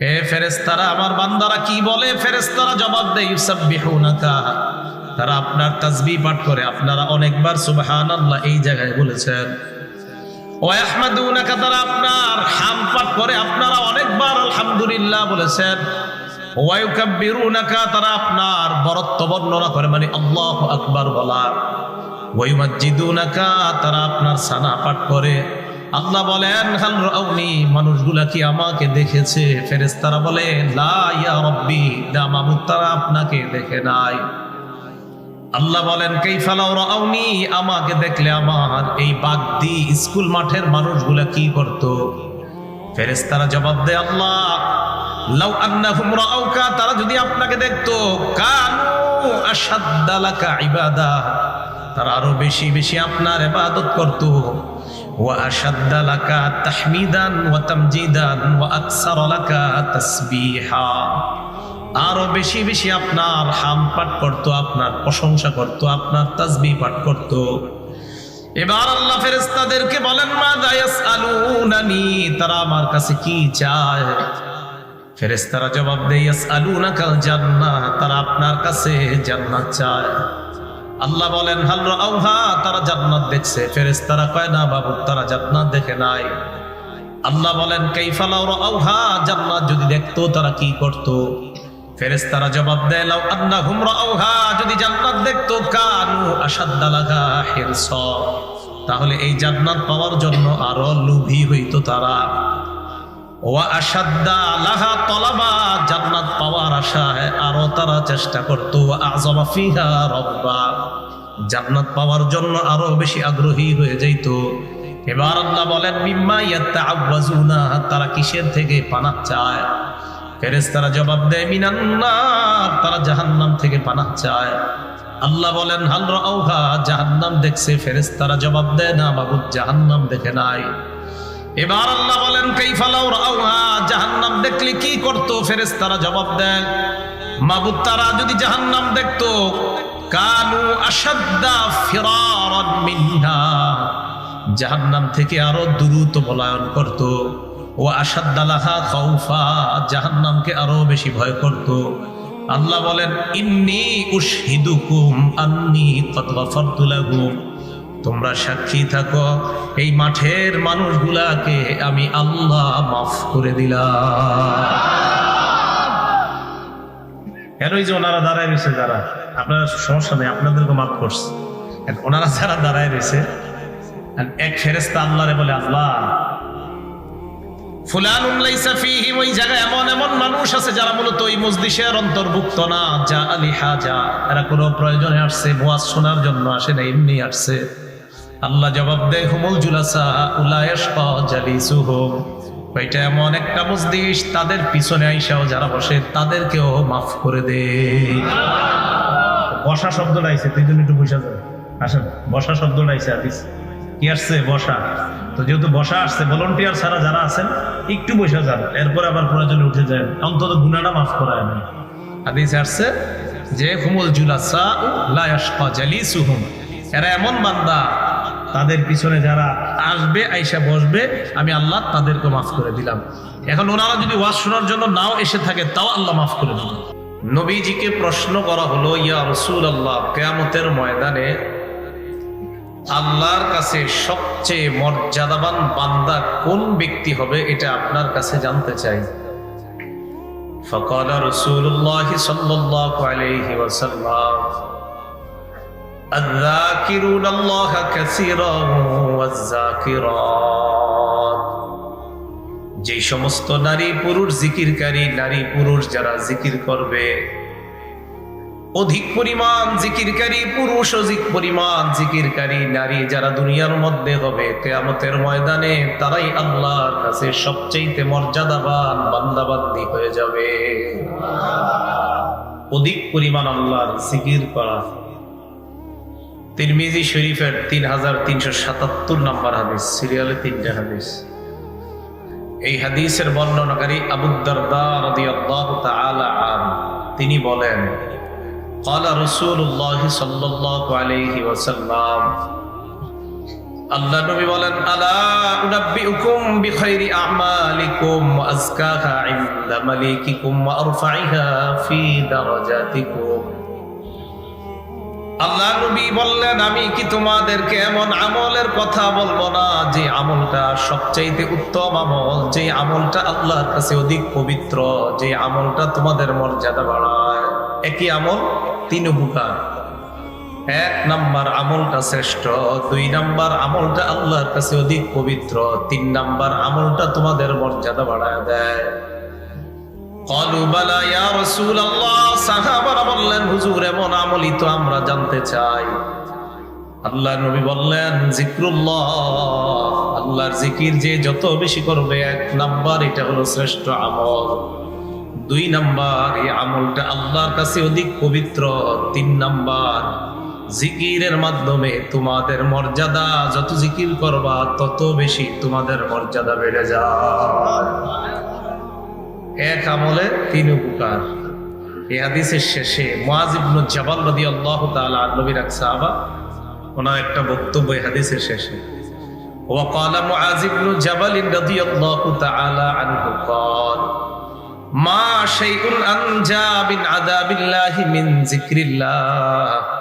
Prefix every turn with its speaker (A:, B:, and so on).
A: এ ফেরেস্তারা আমার বান্দারা কি বলে? ফেরেস্তারা জবাব দেয়, ইউসাব্বিহুনাকা। তারা আপনার তাসবিহ পাঠ করে। আপনারা অনেকবার সুবহানাল্লাহ এই জায়গায় বলেছেন। ওয়া ইয়াহমাদুনাকা তারা আপনার হাম পাঠ করে। আপনারা অনেকবার আলহামদুলিল্লাহ বলেছেন। ওয়া ইউকাব্বিরুনাকা, তারা আপনার বরত্ব বর্ণনা করে মানে আল্লাহু আকবার বলা ওয়া ইউমাজ্জিদুনাকা, তারা আপনার সানা পাঠ করে। আল্লাহ বলেন, হাল রাউনি, মানুষগুলা কি আমাকে দেখেছে? ফেরেশতারা বলে, লা ইয়া রব্বি, না মাবুদ তারা আপনাকে দেখে নাই। আল্লাহ বলেন কাইফালাও রাউনি, আমাকে দেখলে আমার এই বাগদি স্কুল মাঠের মানুষগুলা কি করত? ফেরেশতারা জবাব দেয়, আল্লাহ, লাউ আন্নাহুম রাউকা, তারা যদি আপনাকে দেখতো, কানু আশাদ্দালাকা ইবাদা, তারা আরও বেশি বেশি আপনার ইবাদত করত। তাহমিদান ওয়া তামজিদান ওয়া আকসার লাকা তাসবিহা আরও বেশি বেশি আপনার হাম পাঠ করতো, আপনার প্রশংসা করতো, আপনার তাসবি পাঠ করতো। এবার আল্লাহ ফেরেস্তাদেরকে বলেন মা দায়াস আলুনানি তারা আমার কাছে কি চায়? ফেরেস্তারা জবাব দেয় আলুনা কাল জান্নাহ। তারা আপনার কাছে জান্নাত চায়। আল্লাহ বলেন, হাল আউহা তারা জান্নাত দেখছে ফেরেস্তারা কয়, না বাবু, তারা জান্নাত দেখে নাই। আল্লাহ বলেন কাইফালাও রাউহা, জান্নাত যদি দেখতো, তারা কি করতো? ফেরেস্তারা জবাব দেয়, লাউ আন্নাহুম রাউহা, যদি জান্নাত দেখতো, কানু আশাদ্দালাগা হিরস। তাহলে এই জান্নাত পাওয়ার জন্য আরও লোভী হইতো তারা। ওয়া আশাদ্দা লাহা তলাবা, জান্নাত পাওয়ার আশায় আরও তারা চেষ্টা করতো। আজমা ফিহা রব্বা। জান্নাত পাওয়ার জন্য আরও বেশি আগ্রহী হয়ে যাইত। এবার আল্লাহ বলেন, মিম্মা ইয়াত্তাআওয়াজুনা তারা কিসের থেকে পানাহ চায়? ফেরেশতারা জবাব দেয়, মিনান্নার তারা জাহান্নাম থেকে পানাহ চায়। আল্লাহ বলেন, হাল রাউহা জাহান্নাম দেখছে, ফেরেশতারা জবাব দেয়, না বাবু, জাহান্নাম দেখে নাই। এবার আল্লাহ বলেন কাইফালাও রাউহা জাহান্নাম দেখলে কি করত? ফেরেশতারা জবাব দেয়, মাবুদ, তারা যদি জাহান্নাম দেখতো কানু আশাদ্দা ফিরারান মিনহা। জাহান্নাম থেকে আরও দ্রুত পলায়ন করত। ও আসাদ্দালাহা খৌফা জাহান্নামকে আরও বেশি ভয় করত। আল্লাহ বলেন, ইন্নি উশহিদুকুম আন্নি কত গফরতু লাহুম তোমরা সাক্ষী থাকো, এই মাঠের মানুষগুলাকে আমি আল্লাহ মাফ করে দিলাম। এই যে ওনারা দাঁড়ায় রয়েছে যারা? আপনার সমস্যা নেই, আপনাদেরকে মাফ করছে। ওনারা যারা দাঁড়ায় রয়েছে এক ফেরেস্তা আল্লাহরে বলে, আল্লাহ এমন এমন মানুষ আছে যারা অন্তর্ভুক্ত না। যা কোনো প্রয়োজনে আসছে শোনার জন্য আসে না, এমনি আসছে। আল্লাহ জবাব দেয়, হুমুল জুলাসা জালিসুহুম। ওইটা এমন একটা মজলিস তাদের পিছনে আইসাও যারা বসে তাদেরকেও মাফ করে দে। বসা শব্দ লাইছে তুই জন্য একটু বসা যাবে আসেন বসা শব্দ লাইছে আদিস কি আসছে? বসা। তো যেহেতু বসা আসছে ভলন্টিয়ার ছাড়া যারা আছেন একটু বসে যান। এরপর আবার প্রয়োজনে উঠে যান। অন্তত গুনাটা মাফ করা আমি হাদিস আসছে যে হুমুল জুলাসা লায়াশকা জালিসুহুম। এরা এমন বান্দা তাদের পিছনে যারা আসবে, আইসা বসবে, আমি আল্লাহ তাদেরকে মাফ করে দিলাম। এখন ওনারা যদি ওয়াজ শোনার জন্য নাও এসে থাকে, তাও আল্লাহ মাফ করে দিল। নবীজিকে প্রশ্ন করা হলো, ইয়া রসুল আল্লাহ কেয়ামতের ময়দানে আল্লাহর কাছে সবচেয়ে মর্যাদাবান বান্দা কোন ব্যক্তি হবে, এটা আপনার কাছে জানতে চাই। ফকাল রসুল্লাহ সাল্লাহ আলাইহি ওয়াসাল্লাম। الذاكرون الله كثيرا والذاكرات যে সমস্ত নারী পুরুষ জিকিরকারী নারী পুরুষ যারা জিকির করবে অধিক পরিমাণ জিকিরকারী পুরুষ অধিক পরিমাণ জিকিরকারী নারী যারা দুনিয়ার মধ্যে হবে কেয়ামতের ময়দানে তারাই আল্লাহর কাছে সবচেয়ে মর্যাদাবান বান্দাবান্দি হয়ে যাবে অধিক পরিমাণ আল্লাহর জিকির করা তিরমিজি শরীফের তিন হাজার তিনশো সাতাত্তর নাম্বার হাদিস সিরিয়ালে তিনটা হাদিস এই হাদিসের বর্ণনাকারী আবুদ্দারদা রাদিয়াল্লাহু তাআলা আন তিনি বলেন قال رسول الله صلى الله عليه وسلم আল্লাহ নবী বলেন আলা উনাব্বিউকুম বিখাইরি আমালিকুম ওয়া আজকাহা ইনদা মালিকিকুম ওয়া আরফাইহা ফি দারাজাতিকুম আল্লাহ নবী বললেন, আমি কি তোমাদেরকে এমন আমলের কথা বলব না, যে আমলটা সবচাইতে উত্তম আমল, যে আমলটা আল্লাহর কাছে অধিক পবিত্র, যে আমলটা তোমাদের মর্যাদা বাড়ায় একই আমল তিন উপকার। এক নাম্বার আমলটা শ্রেষ্ঠ, দুই নাম্বার আমলটা আল্লাহর কাছে অধিক পবিত্র, তিন নাম্বার আমলটা তোমাদের মর্যাদা বাড়ায় দেয়। قالوا بلى يا رسول الله সাহাবারা বললেন হুজুর এমন আমলই তো আমরা জানতে চাই আল্লাহ নবী বললেন জিক্রুল্লাহ আল্লাহর জিকির যে যত বেশি করবে এক নাম্বার এটা হলো শ্রেষ্ঠ আমল দুই নাম্বার এই আমলটা আল্লাহর কাছে অধিক পবিত্র তিন নাম্বার জিকিরের মাধ্যমে তোমাদের মর্যাদা যত জিকির করবা তত বেশি তোমাদের মর্যাদা বেড়ে যায় এক আমলে তিন উপকার এই হাদিসের শেষে মুআজ ইবনু জাবাল রাদিয়াল্লাহু তাআলা নবীর এক সাহাবা ওনার একটা বক্তব্য এই হাদিসের শেষে وقال معاذ بن جبل رضي الله تعالى عنه قال ما شيء أنجى من عذاب الله من ذكر الله